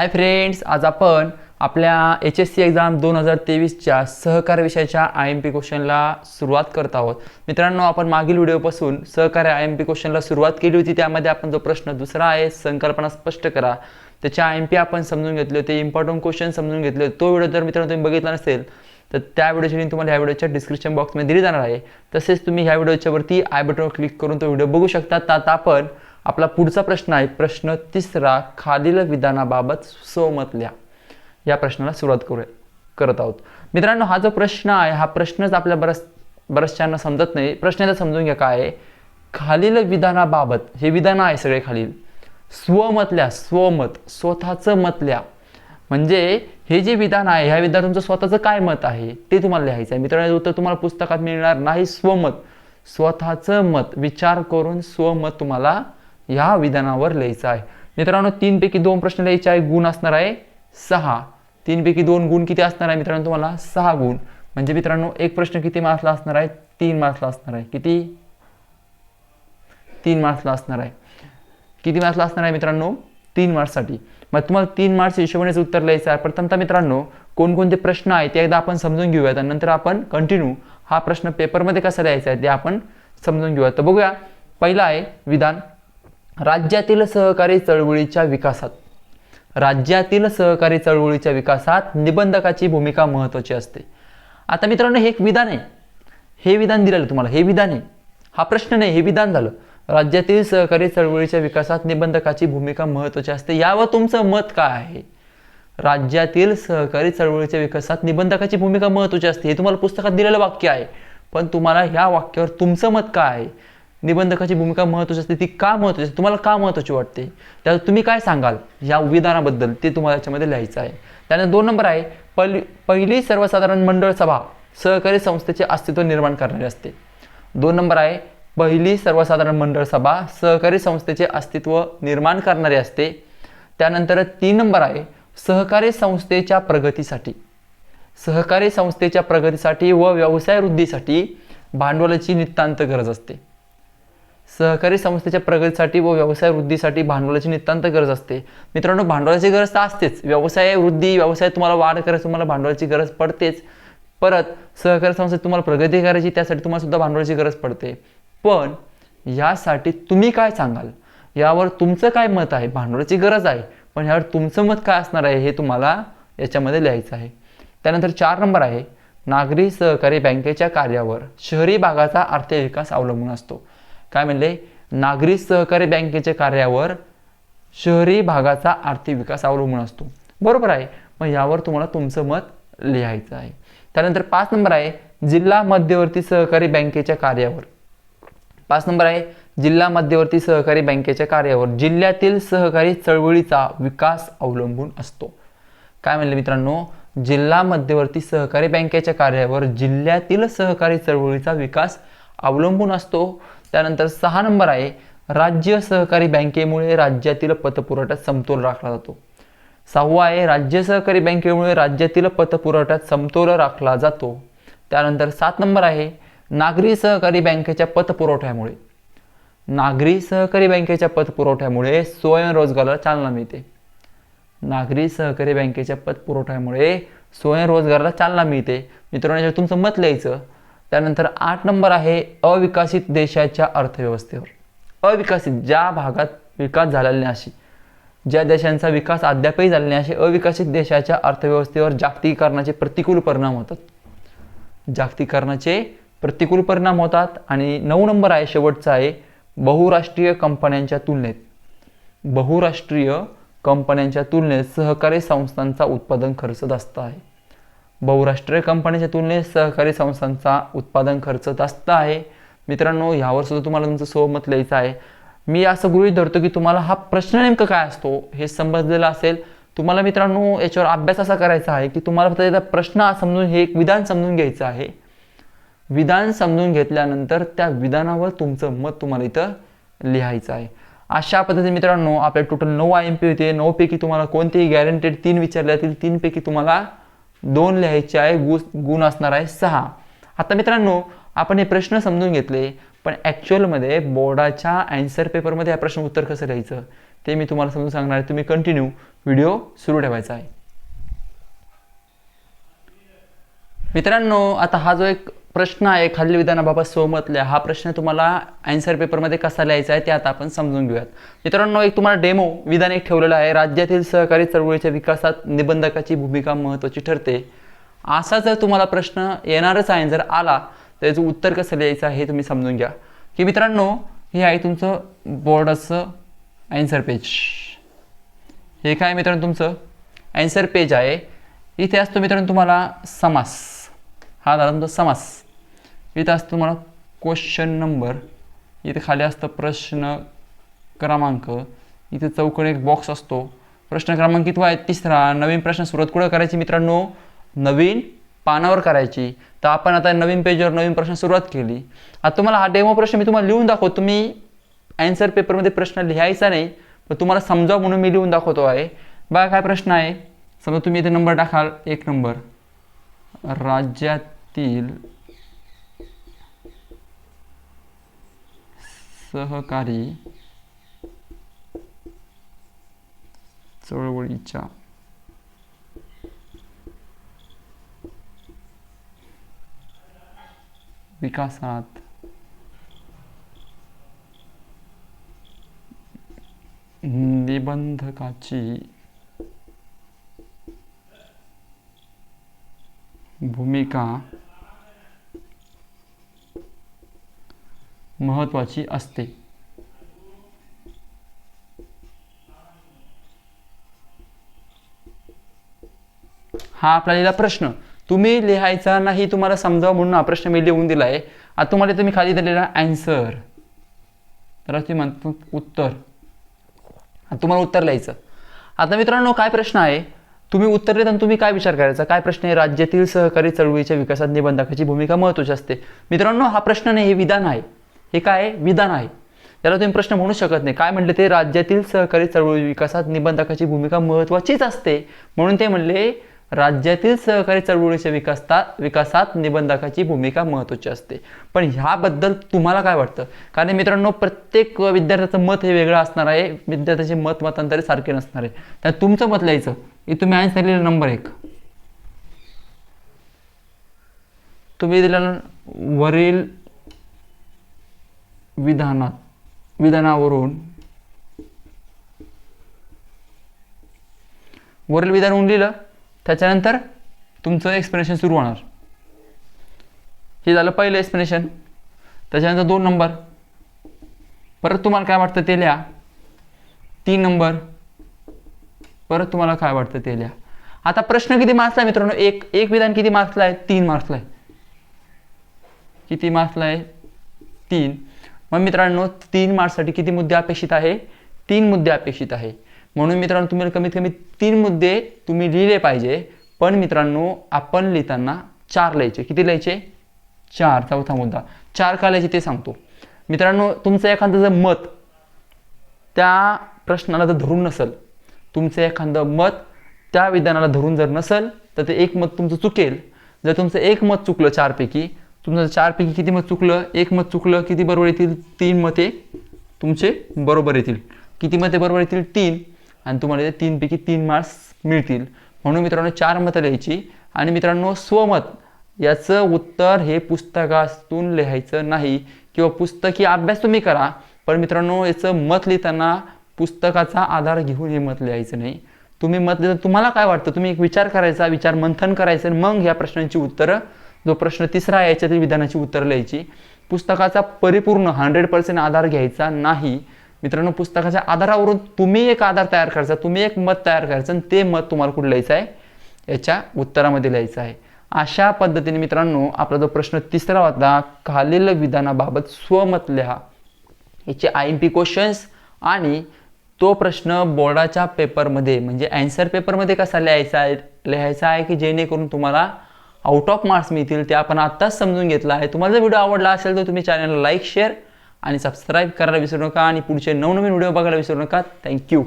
Hi friends आज आपण आपल्या एच एस सी एक्झाम दोन हजार तेवीसच्या सहकार विषयाच्या आय एम पी क्वेश्चनला सुरुवात करत आहोत. मित्रांनो आपण मागील व्हिडिओपासून सहकार्य आय एम पी क्वेश्चनला सुरुवात केली होती. त्यामध्ये आपण जो प्रश्न दुसरा आहे संकल्पना स्पष्ट करा. त्याच्या आय एम पी आपण समजून घेतले होते इम्पॉर्टंट क्वेश्चन समजून घेतले होते. तो व्हिडिओ जर मित्रांनो तुम्ही बघितला नसेल तर त्या व्हिडिओची लिंक तुम्हाला ह्या व्हिडिओच्या डिस्क्रिप्शन बॉक्समध्ये दिली जाणार आहे. तसेच तुम्ही ह्या व्हिडिओच्या वरती आय बटनवर क्लिक करून तो व्हिडिओ बघू शकता. आता आपण आपला पुढचा प्रश्न आहे प्रश्न तिसरा खालील विधानाबाबत सहमत लिहा या प्रश्नाला सुरुवात करूया करत आहोत. मित्रांनो हा जो प्रश्न आहे हा प्रश्नच आपल्या बरस बऱ्याचशांना समजत नाही. प्रश्नाला समजून घ्या काय आहे. खालील विधानाबाबत हे विधान आहे सगळे खालील. स्वमत स्वमत स्वतःचं मत म्हणजे हे जे विधान आहे ह्या विधान तुमचं स्वतःचं काय मत आहे ते तुम्हाला लिहायचं आहे. मित्रांनो उत्तर तुम्हाला पुस्तकात मिळणार नाही स्वमत. स्वतःचं मत विचार करून स्वमत तुम्हाला ह्या विधानावर लिहायचं आहे. मित्रांनो तीनपैकी दोन प्रश्न लिहायचे आहे. गुण असणार आहे सहा. तीनपैकी दोन गुण किती असणार आहे मित्रांनो तुम्हाला? सहा गुण. म्हणजे मित्रांनो एक प्रश्न किती मार्क्सला असणार आहे? तीन मार्क्सला असणार आहे. किती? तीन मार्क्सला असणार आहे. किती मार्क्सला असणार आहे मित्रांनो? तीन मार्क्ससाठी. मग तुम्हाला तीन मार्क्स हिशोबानेच उत्तर लिहायचं आहे. प्रथमतः मित्रांनो कोणकोणते प्रश्न आहेत ते एकदा आपण समजून घेऊयात आणि नंतर आपण कंटिन्यू हा प्रश्न पेपरमध्ये कसा लिहायचा आहे ते आपण समजून घेऊयात. तर बघूया. पहिला आहे विधान. राज्यातील सहकारी चळवळीच्या विकासात राज्यातील सहकारी चळवळीच्या विकासात निबंधकाची भूमिका महत्त्वाची असते. आता मित्रांनो हे एक विधान आहे. हे विधान दिलेलं तुम्हाला. हे विधान आहे. हा प्रश्न नाही हे विधान झालं. राज्यातील सहकारी चळवळीच्या विकासात निबंधकाची भूमिका महत्त्वाची असते. यावर तुमचं मत काय आहे? राज्यातील सहकारी चळवळीच्या विकासात निबंधकाची भूमिका महत्त्वाची असते. हे तुम्हाला पुस्तकात दिलेलं वाक्य आहे. पण तुम्हाला ह्या वाक्यावर तुमचं मत काय आहे? निबंधकाची भूमिका महत्त्वाची असते ती का महत्त्वाची असते तुम्हाला का महत्त्वाची वाटते? त्यात तुम्ही काय सांगाल? या विधानाबद्दल ते तुम्हाला याच्यामध्ये लिहायचं आहे. त्यानंतर दोन नंबर आहे पहिली पहिली सर्वसाधारण मंडळ सभा सहकारी संस्थेचे अस्तित्व निर्माण करणारी असते. दोन नंबर आहे पहिली सर्वसाधारण मंडळ सभा सहकारी संस्थेचे अस्तित्व निर्माण करणारी असते. त्यानंतर तीन नंबर आहे सहकारी संस्थेच्या प्रगतीसाठी. सहकारी संस्थेच्या प्रगतीसाठी व व्यवसाय वृद्धीसाठी भांडवलाची नितांत गरज असते. सहकारी संस्थेच्या प्रगतीसाठी व व्यवसाय वृद्धीसाठी भांडवलाची नितांत गरज असते. मित्रांनो भांडवलाची गरज तर असतेच. व्यवसाय वृद्धी व्यवसाय तुम्हाला वाढ करायची तुम्हाला भांडवलाची गरज पडतेच. परत सहकारी संस्थेत तुम्हाला प्रगती करायची त्यासाठी तुम्हाला सुद्धा भांडवलाची गरज पडते. पण यासाठी तुम्ही काय सांगाल? यावर तुमचं काय मत आहे? भांडवलाची गरज आहे. पण यावर तुमचं मत काय असणार आहे हे तुम्हाला याच्यामध्ये लिहायचं आहे. त्यानंतर चार नंबर आहे. नागरी सहकारी बँकेच्या कार्यावर शहरी भागाचा आर्थिक विकास अवलंबून असतो. काय म्हणले? नागरी सहकारी बँकेच्या कार्यावर शहरी भागाचा आर्थिक विकास अवलंबून असतो. बरोबर आहे. मग यावर तुम्हाला तुमचं मत लिहायचं आहे. त्यानंतर पाच नंबर आहे जिल्हा मध्यवर्ती सहकारी बँकेच्या कार्यावर. पाच नंबर आहे जिल्हा मध्यवर्ती सहकारी बँकेच्या कार्यावर जिल्ह्यातील सहकारी चळवळीचा विकास अवलंबून असतो. काय म्हणले मित्रांनो? जिल्हा मध्यवर्ती सहकारी बँकेच्या कार्यावर जिल्ह्यातील सहकारी चळवळीचा विकास अवलंबून असतो. त्यानंतर सहा नंबर आहे राज्य सहकारी बँकेमुळे राज्यातील पतपुरवठ्यात समतोल राखला जातो. सहावा आहे राज्य सहकारी बँकेमुळे राज्यातील पतपुरवठ्यात समतोल राखला जातो. त्यानंतर सात नंबर आहे नागरी सहकारी बँकेच्या पतपुरवठ्यामुळे. नागरी सहकारी बँकेच्या पतपुरवठ्यामुळे स्वयंरोजगाराला चालना मिळते. नागरी सहकारी बँकेच्या पतपुरवठ्यामुळे स्वयंरोजगाराला चालना मिळते. मित्रांनो याच्यावर तुमचं मत लिहायचं त्यानंतर आठ नंबर आहे अविकसित देशाच्या अर्थव्यवस्थेवर. अविकसित ज्या भागात विकास झालेला नाही अशी ज्या देशांचा विकास अद्यापही झालेला नाही असे अविकसित देशाच्या अर्थव्यवस्थेवर जागतिकीकरणाचे प्रतिकूल परिणाम होतात. जागतिकीकरणाचे प्रतिकूल परिणाम होतात आणि नऊ नंबर आहे शेवटचा आहे बहुराष्ट्रीय कंपन्यांच्या तुलनेत. बहुराष्ट्रीय कंपन्यांच्या तुलनेत सहकारी संस्थांचा उत्पादन खर्च जास्त आहे. बहुराष्ट्रीय कंपनीच्या तुलनेत सहकारी संस्थांचा उत्पादन खर्च जास्त आहे. मित्रांनो यावर सुद्धा तुम्हाला तुमचं सहमत लिहायचं आहे. मी असं गृहीत धरतो की तुम्हाला हा प्रश्न नेमकं काय असतो हे समजलेलं असेल. तुम्हाला मित्रांनो याच्यावर अभ्यास असा करायचा आहे की तुम्हाला फक्त एकदा प्रश्न समजून हे एक विधान समजून घ्यायचं आहे. विधान समजून घेतल्यानंतर त्या विधानावर तुमचं मत तुम्हाला इथं लिहायचं आहे. अशा पद्धतीने मित्रांनो आपल्या टोटल नऊ आय एम पी होते. नऊपैकी तुम्हाला कोणतेही गॅरंटेड तीन विचारले जातील तीनपैकी तुम्हाला दोन लिहायचे आहे गु गुण असणार आहे सहा. आता मित्रांनो आपण हे प्रश्न समजून घेतले पण ॲक्च्युअलमध्ये बोर्डाच्या अँसर पेपरमध्ये हा प्रश्न उत्तर कसं लिहायचं ते मी तुम्हाला समजून सांगणार आहे. तुम्ही कंटिन्यू व्हिडिओ सुरू ठेवायचा आहे. मित्रांनो आता हा जो एक प्रश्न आहे खालील विधानाबाबत सहमतल्या. हा प्रश्न तुम्हाला आन्सर पेपरमध्ये कसा लिहायचा आहे ते आता आपण समजून घेऊयात. मित्रांनो एक तुम्हाला डेमो विधान एक ठेवलेलं आहे. राज्यातील सहकारी चळवळीच्या विकासात निबंधकाची भूमिका महत्त्वाची ठरते. असा जर तुम्हाला प्रश्न येणारच आहे जर आला तर त्याचं उत्तर कसं लिहायचं आहे हे तुम्ही समजून घ्या. की मित्रांनो हे आहे तुमचं बोर्डाचं आन्सर पेज हे काय मित्रांनो तुमचं? आन्सर पेज आहे. इथे असतो मित्रांनो तुम्हाला समास. हा झाला तुमचा समास. इथं असतं तुम्हाला क्वेश्चन नंबर इथे खाली असतं प्रश्न क्रमांक. इथे चौकोन एक बॉक्स असतो. प्रश्न क्रमांक कितवा आहे? तिसरा. नवीन प्रश्न सुरुवात कुठं करायची मित्रांनो? नवीन पानावर करायची. तर आपण आता नवीन पेजवर नवीन प्रश्न सुरुवात केली. आता तुम्हाला हा डेमो प्रश्न मी तुम्हाला लिहून दाखवतो. तुम्ही ॲन्सर पेपरमध्ये प्रश्न लिहायचा नाही पण तुम्हाला समजाव म्हणून मी लिहून दाखवतो आहे. बघा काय प्रश्न आहे. समजा तुम्ही इथे नंबर टाकाल एक नंबर राज्यातील सहकारी चळवळीच्या विकासात निबंधकाची भूमिका महत्त्वाची असते. हा आपला लिहिला प्रश्न. तुम्ही लिहायचा नाही तुम्हाला समजावं म्हणून हा प्रश्न मी लिहून दिला आहे आता तुम्हाला तुम्ही खाली दिलेला अँसर तर तुम्ही म्हणतो उत्तर. तुम्हाला उत्तर लिहायचं. आता मित्रांनो काय प्रश्न आहे? तुम्ही उत्तर देताना तुम्ही काय विचार करायचा? काय प्रश्न आहे? राज्यातील सहकारी चळवळीच्या विकासात निबंधकाची भूमिका महत्त्वाची असते. मित्रांनो हा प्रश्न नाही हे विधान आहे. हे काय आहे? विधान आहे. त्याला तुम्ही प्रश्न म्हणू शकत नाही. काय म्हणले ते? राज्यातील सहकारी चळवळी विकासात निबंधकाची भूमिका महत्त्वाचीच असते. म्हणून ते म्हणले राज्यातील सहकारी चळवळीच्या विकासात विकासात निबंधकाची भूमिका महत्त्वाची असते. पण ह्याबद्दल तुम्हाला काय वाटतं? कारण मित्रांनो प्रत्येक विद्यार्थ्याचं मत हे वेगळं असणार आहे. विद्यार्थ्याचे मत मतांतरे सारखे नसणार आहे. तर तुमचं मत लिहायचं. हे तुम्ही आन्सर लिहिलं नंबर एक. तुम्ही दिलेलं वरील विधानात विधानावरून वरील विधान लिहिलं. त्याच्यानंतर तुमचं एक्सप्लेनेशन सुरू होणार. हे झालं पहिलं एक्सप्लेनेशन त्याच्यानंतर दोन नंबर परत तुम्हाला काय वाटतं ते लिहा. तीन नंबर परत तुम्हाला काय वाटतं ते लिहा. आता प्रश्न किती मार्क्सला आहे मित्रांनो? एक एक विधान किती मार्क्सला आहे? तीन मार्क्सला आहे. किती मार्क्सला आहे? तीन. मग मित्रांनो तीन मार्क्ससाठी किती मुद्दे अपेक्षित आहे? तीन मुद्दे अपेक्षित आहे. म्हणून मित्रांनो तुम्ही कमीत कमी तीन मुद्दे तुम्ही लिहिले पाहिजे. पण मित्रांनो आपण लिहिताना चार लिहायचे. किती लिहायचे? चार. चौथा मुद्दा. चार का लिहायचे ते सांगतो. मित्रांनो तुमचं एखादं जर मत त्या प्रश्नाला जर धरून नसेल तुमचं एखादं मत त्या विधानाला धरून जर नसेल तर ते एक मत तुमचं चुकेल. जर तुमचं एक मत चुकलं चारपैकी तुमचं चारपैकी किती मत चुकलं? एक मत चुकलं किती बरोबर येतील? तीन मते तुमचे बरोबर येतील. किती मते बरोबर येतील? तीन. आणि तुम्हाला ते तीनपैकी तीन मार्क्स मिळतील. म्हणून मित्रांनो चार मतं लिहायची आणि मित्रांनो स्वमत याचं उत्तर हे पुस्तकातून लिहायचं नाही. किंवा पुस्तकी अभ्यास तुम्ही करा पण मित्रांनो याचं मत लिहिताना पुस्तकाचा आधार घेऊन हे मत लिहायचं नाही. तुम्ही मत लिहिता तुम्हाला काय वाटतं? तुम्ही एक विचार करायचा विचार मंथन करायचं आणि मग ह्या प्रश्नांची उत्तरं जो प्रश्न तिसरा आहे याच्यातील विधानाची उत्तरं लिहायची. पुस्तकाचा परिपूर्ण हंड्रेड पर्सेंट आधार घ्यायचा नाही. मित्रांनो पुस्तकाच्या आधारावरून तुम्ही एक आधार तयार करायचा तुम्ही एक मत तयार करायचं आणि ते मत तुम्हाला कुठं लिहायचं आहे? याच्या उत्तरामध्ये लिहायचं आहे. अशा पद्धतीने मित्रांनो आपला जो प्रश्न तिसरा होता खालील विधानाबाबत स्वमत लिहा. याचे आय एम पी क्वेश्चन्स आणि तो प्रश्न बोर्डाच्या पेपरमध्ये म्हणजे अँसर पेपरमध्ये कसा लिहायचा आहे? लिहायचा आहे की जेणेकरून तुम्हाला आउट ऑफ मार्क्स मिळतील ते आपण आत्ताच समजून घेतलं आहे. तुम्हाला जर व्हिडिओ आवडला असेल तर तुम्ही चॅनलला लाईक शेअर आणि सबस्क्राईब करायला विसरू नका आणि पुढचे नवनवीन व्हिडिओ बघायला विसरू नका. थँक्यू